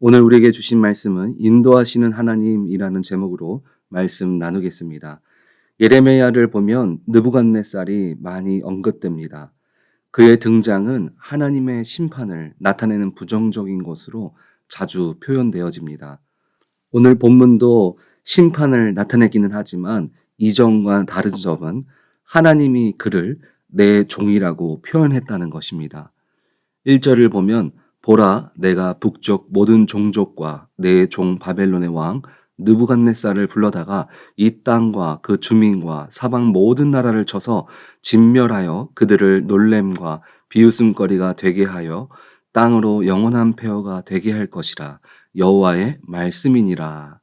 오늘 우리에게 주신 말씀은 인도하시는 하나님이라는 제목으로 말씀 나누겠습니다. 예레미야를 보면 느부갓네살이 많이 언급됩니다. 그의 등장은 하나님의 심판을 나타내는 부정적인 것으로 자주 표현되어집니다. 오늘 본문도 심판을 나타내기는 하지만 이전과 다른 점은 하나님이 그를 내 종이라고 표현했다는 것입니다. 1절을 보면 보라 내가 북쪽 모든 종족과 내 종 바벨론의 왕 느부갓네살을 불러다가 이 땅과 그 주민과 사방 모든 나라를 쳐서 진멸하여 그들을 놀램과 비웃음거리가 되게 하여 땅으로 영원한 폐허가 되게 할 것이라 여호와의 말씀이니라.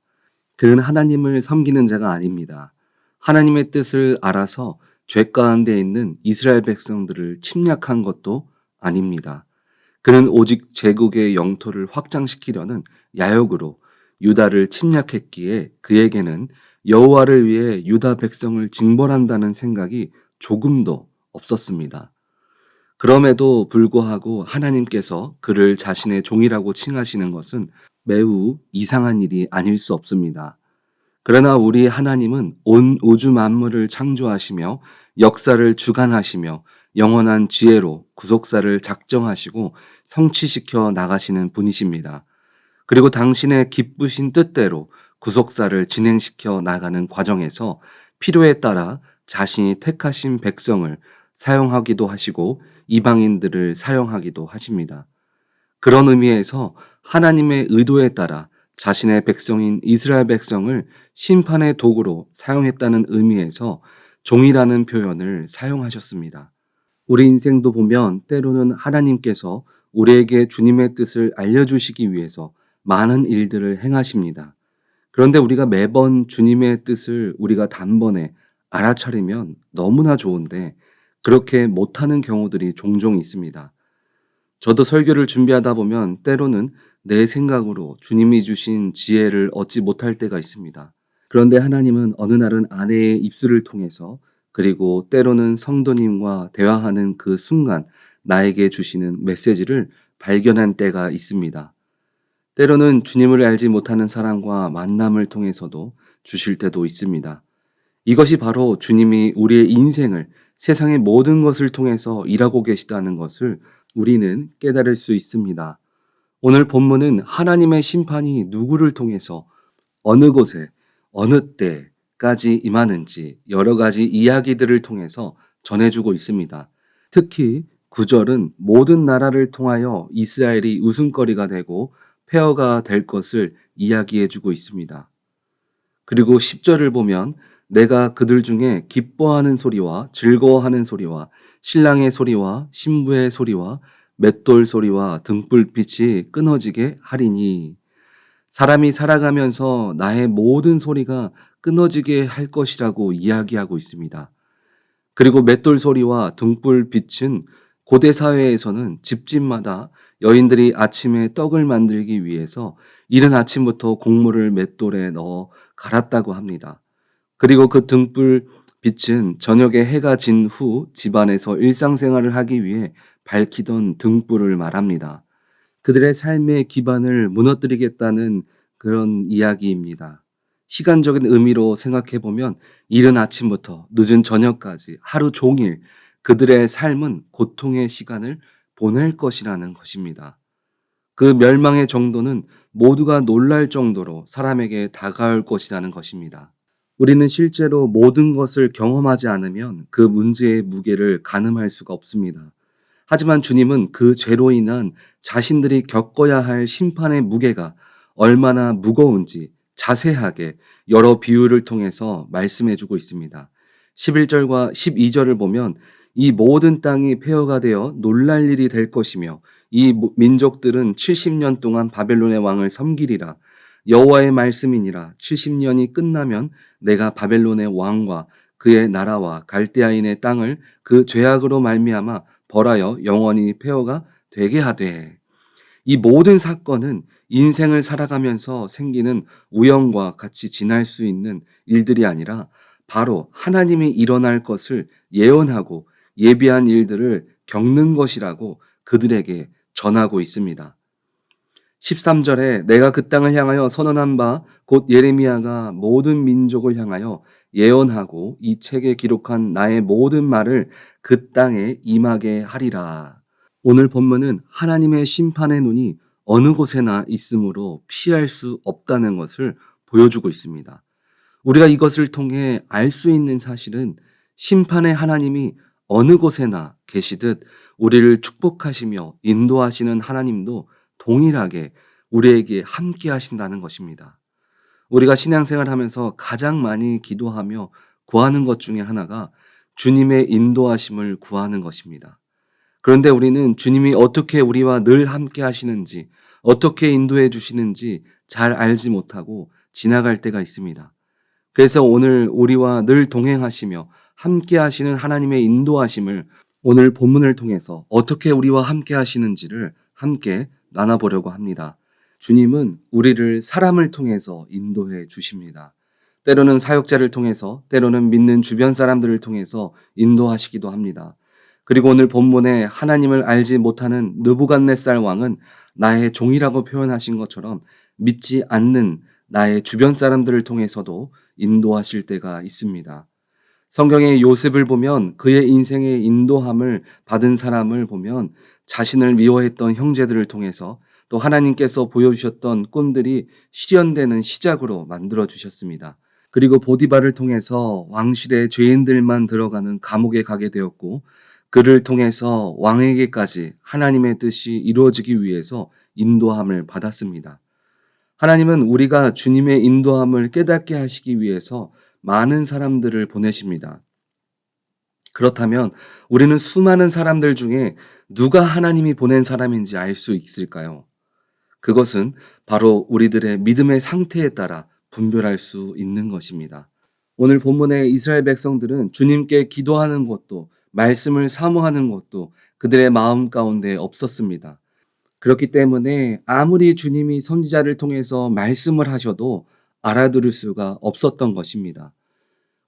그는 하나님을 섬기는 자가 아닙니다. 하나님의 뜻을 알아서 죄 가운데 있는 이스라엘 백성들을 침략한 것도 아닙니다. 그는 오직 제국의 영토를 확장시키려는 야욕으로 유다를 침략했기에 그에게는 여호와를 위해 유다 백성을 징벌한다는 생각이 조금도 없었습니다. 그럼에도 불구하고 하나님께서 그를 자신의 종이라고 칭하시는 것은 매우 이상한 일이 아닐 수 없습니다. 그러나 우리 하나님은 온 우주 만물을 창조하시며 역사를 주관하시며 영원한 지혜로 구속사를 작정하시고 성취시켜 나가시는 분이십니다. 그리고 당신의 기쁘신 뜻대로 구속사를 진행시켜 나가는 과정에서 필요에 따라 자신이 택하신 백성을 사용하기도 하시고 이방인들을 사용하기도 하십니다. 그런 의미에서 하나님의 의도에 따라 자신의 백성인 이스라엘 백성을 심판의 도구로 사용했다는 의미에서 종이라는 표현을 사용하셨습니다. 우리 인생도 보면 때로는 하나님께서 우리에게 주님의 뜻을 알려주시기 위해서 많은 일들을 행하십니다. 그런데 우리가 매번 주님의 뜻을 우리가 단번에 알아차리면 너무나 좋은데 그렇게 못하는 경우들이 종종 있습니다. 저도 설교를 준비하다 보면 때로는 내 생각으로 주님이 주신 지혜를 얻지 못할 때가 있습니다. 그런데 하나님은 어느 날은 아내의 입술을 통해서 그리고 때로는 성도님과 대화하는 그 순간 나에게 주시는 메시지를 발견한 때가 있습니다. 때로는 주님을 알지 못하는 사람과 만남을 통해서도 주실 때도 있습니다. 이것이 바로 주님이 우리의 인생을 세상의 모든 것을 통해서 일하고 계시다는 것을 우리는 깨달을 수 있습니다. 오늘 본문은 하나님의 심판이 누구를 통해서 어느 곳에 어느 때 까지 임하는지 여러 가지 이야기들을 통해서 전해주고 있습니다. 특히 9절은 모든 나라를 통하여 이스라엘이 웃음거리가 되고 폐허가 될 것을 이야기해 주고 있습니다. 그리고 10절을 보면 내가 그들 중에 기뻐하는 소리와 즐거워하는 소리와 신랑의 소리와 신부의 소리와 맷돌 소리와 등불빛이 끊어지게 하리니 사람이 살아가면서 나의 모든 소리가 끊어지게 할 것이라고 이야기하고 있습니다. 그리고 맷돌 소리와 등불 빛은 고대 사회에서는 집집마다 여인들이 아침에 떡을 만들기 위해서 이른 아침부터 곡물을 맷돌에 넣어 갈았다고 합니다. 그리고 그 등불 빛은 저녁에 해가 진 후 집안에서 일상생활을 하기 위해 밝히던 등불을 말합니다. 그들의 삶의 기반을 무너뜨리겠다는 그런 이야기입니다. 시간적인 의미로 생각해 보면 이른 아침부터 늦은 저녁까지 하루 종일 그들의 삶은 고통의 시간을 보낼 것이라는 것입니다. 그 멸망의 정도는 모두가 놀랄 정도로 사람에게 다가올 것이라는 것입니다. 우리는 실제로 모든 것을 경험하지 않으면 그 문제의 무게를 가늠할 수가 없습니다. 하지만 주님은 그 죄로 인한 자신들이 겪어야 할 심판의 무게가 얼마나 무거운지 자세하게 여러 비유를 통해서 말씀해 주고 있습니다. 11절과 12절을 보면 이 모든 땅이 폐허가 되어 놀랄 일이 될 것이며 이 민족들은 70년 동안 바벨론의 왕을 섬기리라 여호와의 말씀이니라 70년이 끝나면 내가 바벨론의 왕과 그의 나라와 갈대아인의 땅을 그 죄악으로 말미암아 벌하여 영원히 폐허가 되게 하되 이 모든 사건은 인생을 살아가면서 생기는 우연과 같이 지날 수 있는 일들이 아니라 바로 하나님이 일어날 것을 예언하고 예비한 일들을 겪는 것이라고 그들에게 전하고 있습니다. 13절에 내가 그 땅을 향하여 선언한 바 곧 예레미야가 모든 민족을 향하여 예언하고 이 책에 기록한 나의 모든 말을 그 땅에 임하게 하리라. 오늘 본문은 하나님의 심판의 눈이 어느 곳에나 있으므로 피할 수 없다는 것을 보여주고 있습니다. 우리가 이것을 통해 알 수 있는 사실은 심판의 하나님이 어느 곳에나 계시듯 우리를 축복하시며 인도하시는 하나님도 동일하게 우리에게 함께 하신다는 것입니다. 우리가 신앙생활 하면서 가장 많이 기도하며 구하는 것 중에 하나가 주님의 인도하심을 구하는 것입니다. 그런데 우리는 주님이 어떻게 우리와 늘 함께 하시는지, 어떻게 인도해 주시는지 잘 알지 못하고 지나갈 때가 있습니다. 그래서 오늘 우리와 늘 동행하시며 함께 하시는 하나님의 인도하심을 오늘 본문을 통해서 어떻게 우리와 함께 하시는지를 함께 나눠보려고 합니다. 주님은 우리를 사람을 통해서 인도해 주십니다. 때로는 사역자를 통해서, 때로는 믿는 주변 사람들을 통해서 인도하시기도 합니다. 그리고 오늘 본문에 하나님을 알지 못하는 느부갓네살 왕은 나의 종이라고 표현하신 것처럼 믿지 않는 나의 주변 사람들을 통해서도 인도하실 때가 있습니다. 성경의 요셉을 보면 그의 인생의 인도함을 받은 사람을 보면 자신을 미워했던 형제들을 통해서 또 하나님께서 보여주셨던 꿈들이 실현되는 시작으로 만들어 주셨습니다. 그리고 보디바를 통해서 왕실의 죄인들만 들어가는 감옥에 가게 되었고 그를 통해서 왕에게까지 하나님의 뜻이 이루어지기 위해서 인도함을 받았습니다. 하나님은 우리가 주님의 인도함을 깨닫게 하시기 위해서 많은 사람들을 보내십니다. 그렇다면 우리는 수많은 사람들 중에 누가 하나님이 보낸 사람인지 알 수 있을까요? 그것은 바로 우리들의 믿음의 상태에 따라 분별할 수 있는 것입니다. 오늘 본문의 이스라엘 백성들은 주님께 기도하는 것도 말씀을 사모하는 것도 그들의 마음 가운데 없었습니다. 그렇기 때문에 아무리 주님이 선지자를 통해서 말씀을 하셔도 알아들을 수가 없었던 것입니다.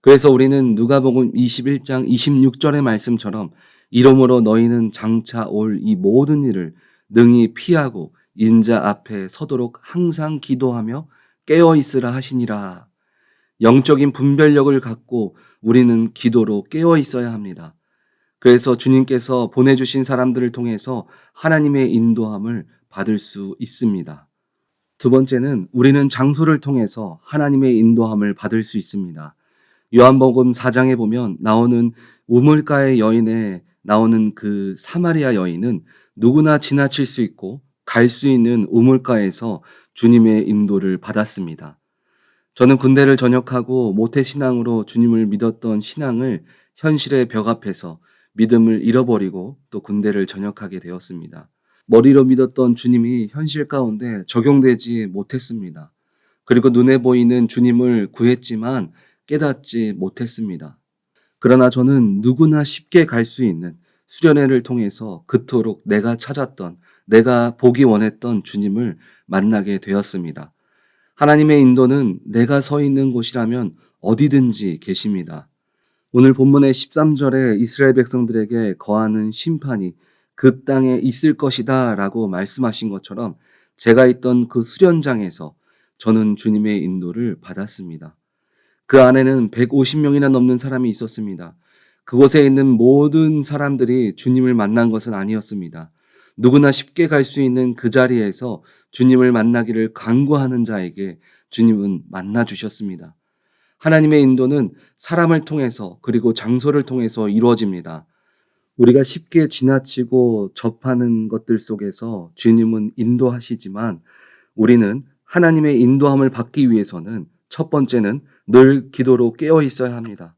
그래서 우리는 누가복음 21장 26절의 말씀처럼 이러므로 너희는 장차 올 이 모든 일을 능히 피하고 인자 앞에 서도록 항상 기도하며 깨어 있으라 하시니라. 영적인 분별력을 갖고 우리는 기도로 깨어 있어야 합니다. 그래서 주님께서 보내주신 사람들을 통해서 하나님의 인도함을 받을 수 있습니다. 두 번째는 우리는 장소를 통해서 하나님의 인도함을 받을 수 있습니다. 요한복음 4장에 보면 나오는 우물가의 여인에 나오는 그 사마리아 여인은 누구나 지나칠 수 있고 갈 수 있는 우물가에서 주님의 인도를 받았습니다. 저는 군대를 전역하고 모태신앙으로 주님을 믿었던 신앙을 현실의 벽 앞에서 믿음을 잃어버리고 또 군대를 전역하게 되었습니다. 머리로 믿었던 주님이 현실 가운데 적용되지 못했습니다. 그리고 눈에 보이는 주님을 구했지만 깨닫지 못했습니다. 그러나 저는 누구나 쉽게 갈 수 있는 수련회를 통해서 그토록 내가 찾았던, 내가 보기 원했던 주님을 만나게 되었습니다. 하나님의 인도는 내가 서 있는 곳이라면 어디든지 계십니다. 오늘 본문의 13절에 이스라엘 백성들에게 거하는 심판이 그 땅에 있을 것이다 라고 말씀하신 것처럼 제가 있던 그 수련장에서 저는 주님의 인도를 받았습니다. 그 안에는 150명이나 넘는 사람이 있었습니다. 그곳에 있는 모든 사람들이 주님을 만난 것은 아니었습니다. 누구나 쉽게 갈 수 있는 그 자리에서 주님을 만나기를 간구하는 자에게 주님은 만나 주셨습니다. 하나님의 인도는 사람을 통해서 그리고 장소를 통해서 이루어집니다. 우리가 쉽게 지나치고 접하는 것들 속에서 주님은 인도하시지만 우리는 하나님의 인도함을 받기 위해서는 첫 번째는 늘 기도로 깨어 있어야 합니다.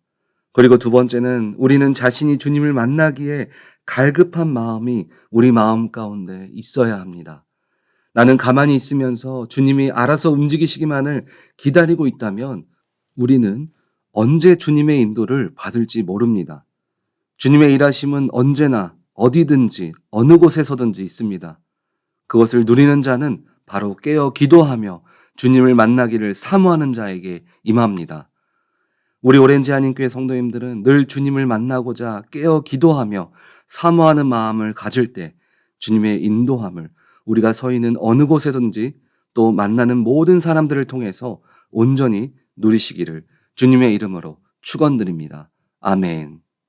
그리고 두 번째는 우리는 자신이 주님을 만나기에 갈급한 마음이 우리 마음 가운데 있어야 합니다. 나는 가만히 있으면서 주님이 알아서 움직이시기만을 기다리고 있다면 우리는 언제 주님의 인도를 받을지 모릅니다. 주님의 일하심은 언제나 어디든지 어느 곳에서든지 있습니다. 그것을 누리는 자는 바로 깨어 기도하며 주님을 만나기를 사모하는 자에게 임합니다. 우리 오렌지 한인교회 성도님들은 늘 주님을 만나고자 깨어 기도하며 사모하는 마음을 가질 때 주님의 인도함을 우리가 서 있는 어느 곳에든지 또 만나는 모든 사람들을 통해서 온전히 누리시기를 주님의 이름으로 축원드립니다. 아멘.